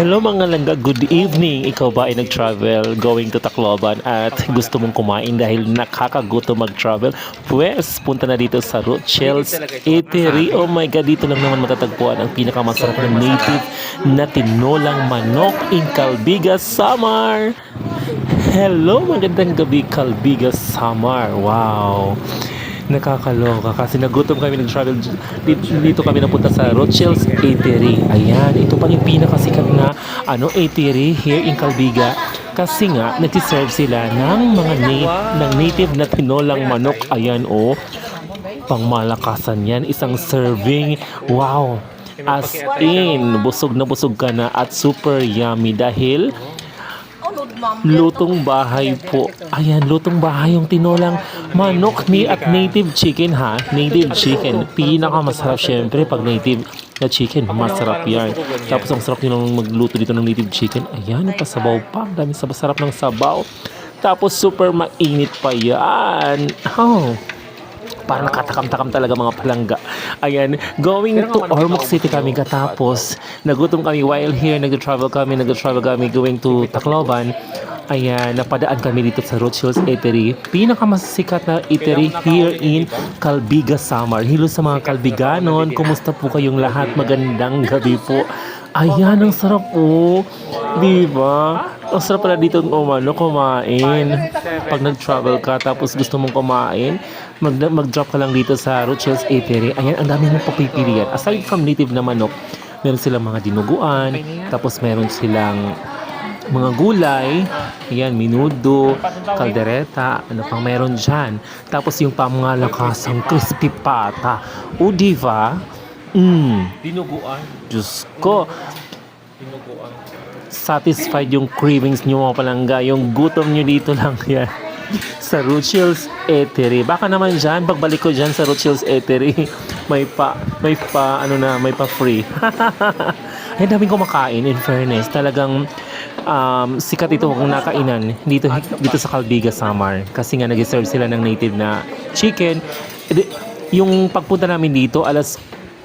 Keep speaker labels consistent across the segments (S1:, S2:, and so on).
S1: Hello mga langga, good evening. Ikaw ba ay nag-travel going to Tacloban at gusto mong kumain dahil nakakaguto mag-travel? Pwes, punta na dito sa Rochels Eatery. Oh my God, dito lang naman matatagpuan ang pinakamasarap na native na tinolang manok in Calbiga, Samar. Hello, magandang gabi, Calbiga, Samar. Wow. Nakakaloka kasi nagutom kami nag-travel dito, dito kami napunta sa Rochels Eatery. Ayan, ito pa yung pinakasikat na ano eatery here in Calbiga kasi nga nagsiserve sila ng mga na- ng native na tinolang manok. Ayan oh. Pangmalakasan yan, isang serving. Wow. As in, busog na busog ka na at super yummy dahil Lutong bahay po. Ayan, lutong bahay yung tinolang manok ni at native chicken ha. Native chicken. Pinakamasarap syempre pag native na chicken. Masarap yan. Tapos ang sarap nilang magluto dito ng native chicken. Ayan, pasabaw pa. Dami sabah sarap ng sabaw. Tapos super mainit pa yan. Oh parang nakatakam-takam talaga mga palangga. Ayan, going to Ormoc City kami katapos. Nagutom kami while here, nag-travel kami, nag-travel kami going to Tacloban. Ayan, napadaan kami dito sa Rothschild's Eatery. Pinakamasikat na eatery here in Calbiga, Samar. Hello sa mga Calbiganon. Kumusta po kayong lahat? Magandang gabi po. Ayan, ang sarap po. Di ba? Ang sarap pala dito umano, kumain. Pag nag-travel ka tapos gusto mong kumain, mag mag-drop ka lang dito sa Rochels Eatery. Ayan, ang dami mong papipilian. Aside from native na manok, meron silang mga dinuguan, tapos meron silang mga gulay, ayan, minudo, kaldereta, ano pang meron dyan. Tapos yung pamangalakasang crispy pata. O, diba? Mmm,
S2: Dinuguan.
S1: Diyos ko,
S2: Dinuguan.
S1: Satisfied yung cravings nyo mga palangga. Yung gutom nyo dito lang yan. sa Rochels Eatery. Baka naman dyan, pagbalik ko dyan sa Rochels Eatery, may pa, may pa, ano na, may pa free. Ay, daming kumakain, in fairness. Talagang um, sikat ito kung nakainan dito, dito sa Calbiga, Samar. Kasi nga, nag-serve sila ng native na chicken. Yung pagpunta namin dito, alas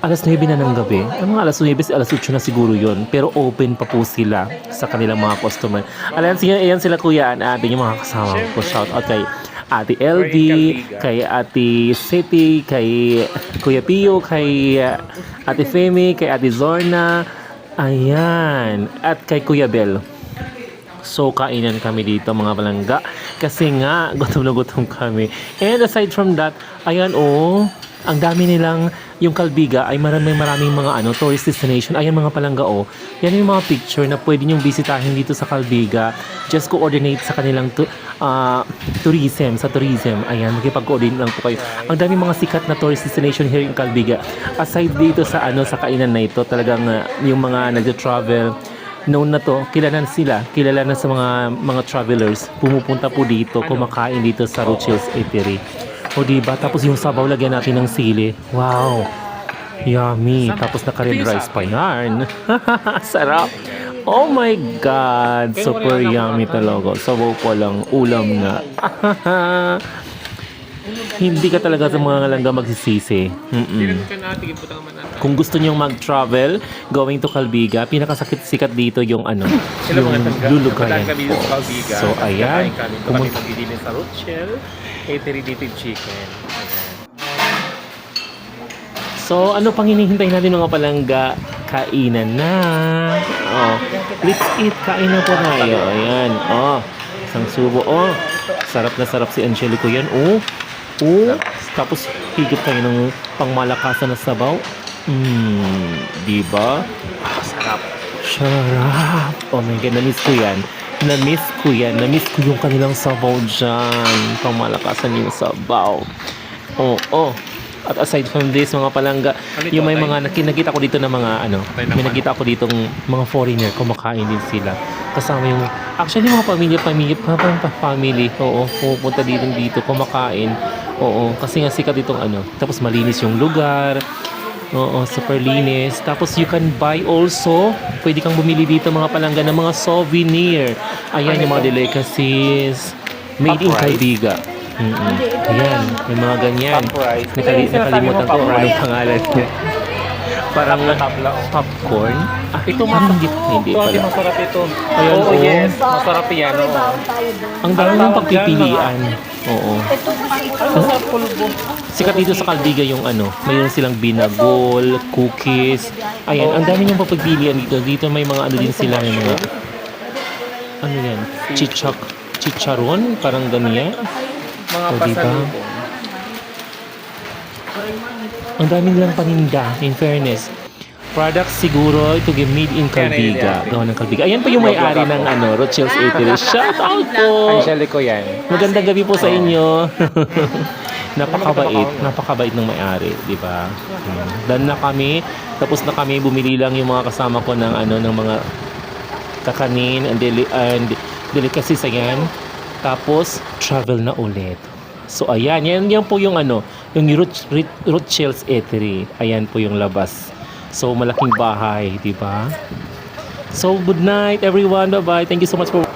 S1: alas 9 na ng gabi. Ang mga alas 9, alas 8 na siguro yon Pero open pa po sila sa kanilang mga customer. Alam siya, ayan sila kuya at ate yung mga kasama ko. Shout out kay Ate LV, kay Ate City, kay Kuya Pio, kay uh, Ate Femi, kay Ate Zorna. Ayan. At kay Kuya Bel. So, kainan kami dito mga palangga. Kasi nga, gutom na gutom kami. And aside from that, ayan oh, ang dami nilang, yung Calbiga ay maraming maraming mga ano, tourist destination. Ayan mga palangga oh. Yan yung mga picture na pwede nyong bisitahin dito sa Calbiga. Just coordinate sa kanilang tu- ah, tourism, sa tourism. Ayan, makipag-coordinate lang po kayo. Ang dami mga sikat na tourist destination here in Calbiga. Aside dito sa ano, sa kainan na ito, talagang ah, yung mga nagja-travel, known na to, kilala na sila, kilala na sa mga mga travelers, pumupunta po dito, kumakain dito sa Rochels Eatery. O diba? Tapos yung sabaw, lagyan natin ng sili. Wow! Yummy! Tapos naka-red rice pa yan. Sarap! Oh my God! Super yummy talaga. Sabaw pa lang, ulam na. Hindi ka talaga sa mga langga magsisisi. Mm-mm. Kung gusto niyong mag-travel, going to Calbiga, pinakasakit-sikat dito yung ano, yung
S2: dito Calbiga.
S1: So, ayan.
S2: Kami magdidinig sa Rochelle. Eatery native chicken. Ayan.
S1: So, ano pang hinihintay natin mga palangga? Kainan na. Oh, let's eat. Kain na po tayo. Ayan. Oh, isang subo. Oh, sarap na sarap si Angelico yan. Oh, oh. Tapos, higit tayo ng pangmalakasan na sabaw. Mmm, di ba? Ah, sarap. Sarap. Oh my God, na-miss ko yan. Na-miss ko yan. Na-miss ko yung kanilang sabaw dyan. Pangmalakasan yung sabaw. Oh, oh. At aside from this, mga palangga,
S2: Ano ito,
S1: yung may mga naki- nakita ko dito na mga ano, may nakita ko dito mga foreigner, kumakain din sila. Kasama yung, actually mga pamilya, pamilya, pa, pa, pa- family, oo, pupunta dito dito, kumakain. Oo, kasi nga sikat itong ano. Tapos malinis yung lugar. Oo, super linis. Tapos you can buy also, pwede kang bumili dito mga palangga ng mga souvenir. Ayan yung mga delicacies. Made in
S2: Upright.
S1: Calbiga. Mm-mm. Ayan, may mga ganyan. Nakali- nakalimutan ko anong pangalan niya. Parang
S2: Tabla-tabla, oh.
S1: popcorn. Ah,
S2: Ito
S1: ah,
S2: mas-
S1: hindi, hindi
S2: Ito
S1: pala.
S2: masarap ito.
S1: Ayan,
S2: Oo,
S1: oh.
S2: yes. Masarap yan, oo.
S1: Ang dami ng pagpipilian. Oo.
S2: Ano sa pulbo?
S1: Sikat dito sa Caldiga yung ano, mayroon silang binagol, cookies. Ayan, ang dami niyong papagpilian dito. Dito may mga ano din sila, yung mga, ano yan, chichak, chicharon, parang ganyan.
S2: Mga
S1: O, diba?
S2: pasalubong.
S1: Ang dami nilang paninda, in fairness. Products siguro ito yung made in
S2: yan.
S1: Gawa ng Caldiga. Ayan pa yung may-ari ng ano, Rochels Eatery. Shout out po!
S2: Angelic ko yan.
S1: Magandang gabi po sa inyo. napakabait, napakabait ng may-ari, di ba? Hmm. Done na kami. Tapos na kami, bumili lang yung mga kasama ko ng ano ng mga kakanin and, deli- and delicacies ayan. Tapos travel na ulit. So ayan, yan, yan po yung ano, yung Rochels Eatery. Ayan po yung labas. So malaking bahay, di ba? So good night everyone. Bye-bye. Thank you so much for